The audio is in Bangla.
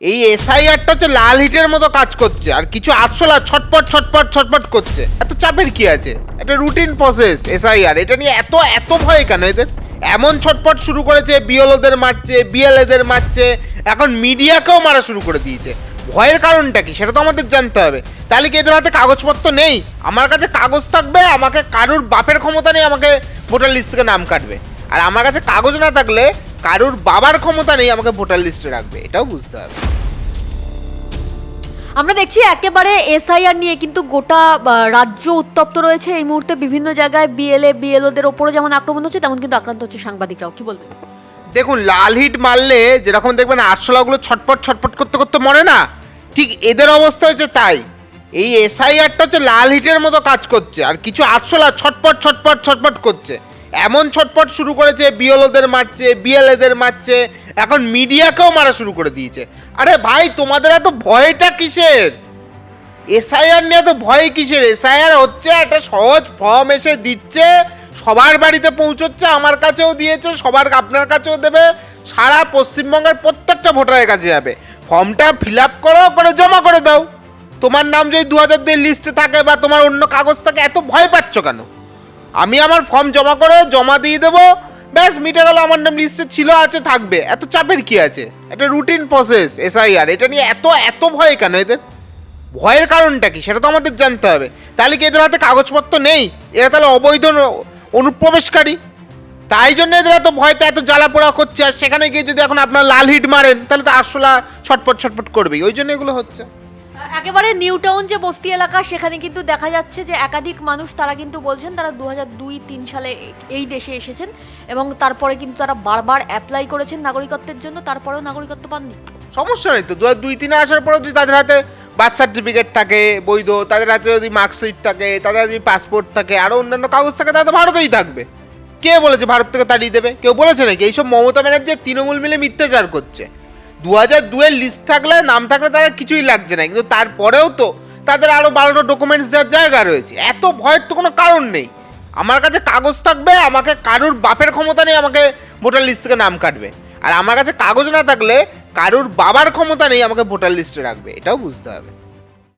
এই এসআইআরটা হচ্ছে লাল হিটের মতো কাজ করছে, আর কিছু আটশোলা ছটপট ছটপট ছটপট করছে। এত চাপের কি আছে? একটা রুটিন প্রসেস এসআইআর এটা নিয়ে এত এত ভয় কেন এদের? এমন ছটপট শুরু করেছে, বিএলওদের মারছে বিএলএদের মারছে, এখন মিডিয়াকেও মারা শুরু করে দিয়েছে। ভয়ের কারণটা কি? সেটা তো আমাদের জানতে হবে। তাহলে কি এদের হাতে কাগজপত্র নেই? আমার কাছে কাগজ থাকবে, আমাকে কারুর বাপের ক্ষমতা নেই, আমাকে ভোটার লিস্ট থেকে নাম কাটবে। আর আমার কাছে কাগজ না থাকলে কারুর বাবার ক্ষমতা নেই আমাকে ভোটার লিস্টে রাখবে এটাও বুঝতে হবে। আমরা দেখছি একেবারে এসআইআর নিয়ে কিন্তু গোটা রাজ্য উত্তপ্ত রয়েছে। এই মুহূর্তে বিভিন্ন জায়গায় বিএলএ বিএলওদের ওপরও যেমন আক্রমণ হচ্ছে তেমন কিন্তু আক্রান্ত হচ্ছে সাংবাদিকরাও। কি বলবেন? দেখুন লাল হিট মারলে যেরকম দেখবেন আটশোলাগুলো ছটপট ছটপট করতে করতে মরে না? ঠিক এদের অবস্থা হয়েছে তাই। এই এসআইআরটা হচ্ছে লাল হিটের মতো কাজ করছে আর কিছু আটশোলা ছটপট ছটপট ছটপট করছে। এমন ছটপট শুরু করেছে, বিএলওদের মারছে, বিএলএদের মারছে, এখন মিডিয়াকেও মারা শুরু করে দিয়েছে। আরে ভাই, তোমাদের এত ভয়টা কিসের? এসআইআর নিয়ে তো ভয় কিসের? এসআইআর হচ্ছে একটা সহজ ফর্ম এসে দিচ্ছে, সবার বাড়িতে পৌঁছচ্ছে, আমার কাছেও দিয়েছে, সবার আপনার কাছেও দেবে, সারা পশ্চিমবঙ্গের প্রত্যেকটা ভোটারের কাছে যাবে। ফর্মটা ফিল আপ করো, করে জমা করে দাও। তোমার নাম যদি দু হাজার দুই লিস্টে থাকে বা তোমার অন্য কাগজ থাকে, এত ভয় পাচ্ছ কেন? আমি আমার ফর্ম জমা করে জমা দিয়ে দেবো। ব্যাস, মিটে গেল, আমার নাম লিস্টে ছিল, আছে, থাকবে। এত চাপের কি আছে? একটা রুটিন প্রসেস এসআইআর এটা নিয়ে এত এত ভয় কেন এদের? ভয়ের কারণটা কি? সেটা তো আমাদের জানতে হবে। তাহলে কি এদের হাতে কাগজপত্র নেই? এরা তাহলে অবৈধ অনুপ্রবেশকারী? তাই জন্য এদের এত ভয়তে এত জ্বালা পোড়া করছে। আর সেখানে গিয়ে যদি এখন আপনার লাল হিট মারেন, তাহলে তো আরশোলা ছটপট ছটপট করবেই। ওই জন্য এগুলো হচ্ছে। একেবারে নিউ টাউন যে বস্তি এলাকা, সেখানে কিন্তু দেখা যাচ্ছে যে একাধিক মানুষ, তারা কিন্তু বলছেন তারা দু হাজার দুই তিন সালে এই দেশে এসেছেন এবং তারপরে কিন্তু তারা বারবার অ্যাপ্লাই করেছেন নাগরিকত্বের জন্য, তারপরেও নাগরিকত্ব পাননি। সমস্যা নেই তো দু দুই তিনে আসার পরেও যদি তাদের হাতে বার্থ সার্টিফিকেট থাকে, বৈধ, তাদের হাতে যদি মার্কশিট থাকে, তাদের যদি পাসপোর্ট থাকে আরও অন্যান্য কাগজ থাকে, তারা তো ভারতেই থাকবে। কে বলেছে ভারত থেকে তাড়িয়ে দেবে? কেউ বলেছে নাকি? এইসব মমতা ব্যানার্জি তৃণমূল মিলে মিথ্যাচার করছে। দু হাজার দুয়ের লিস্ট থাকলে, নাম থাকলে তারা কিছুই লাগছে না। কিন্তু তারপরেও তো তাদের আরও বারোটা ডকুমেন্টস দেওয়ার জায়গা রয়েছে। এত ভয়ের তো কোনো কারণ নেই। আমার কাছে কাগজ থাকবে, আমাকে কারুর বাপের ক্ষমতা নেই, আমাকে ভোটার লিস্ট থেকে নাম কাটবে। আর আমার কাছে কাগজ না থাকলে, কারুর বাবার ক্ষমতা নেই, আমাকে ভোটার লিস্টে রাখবে। এটাও বুঝতে হবে।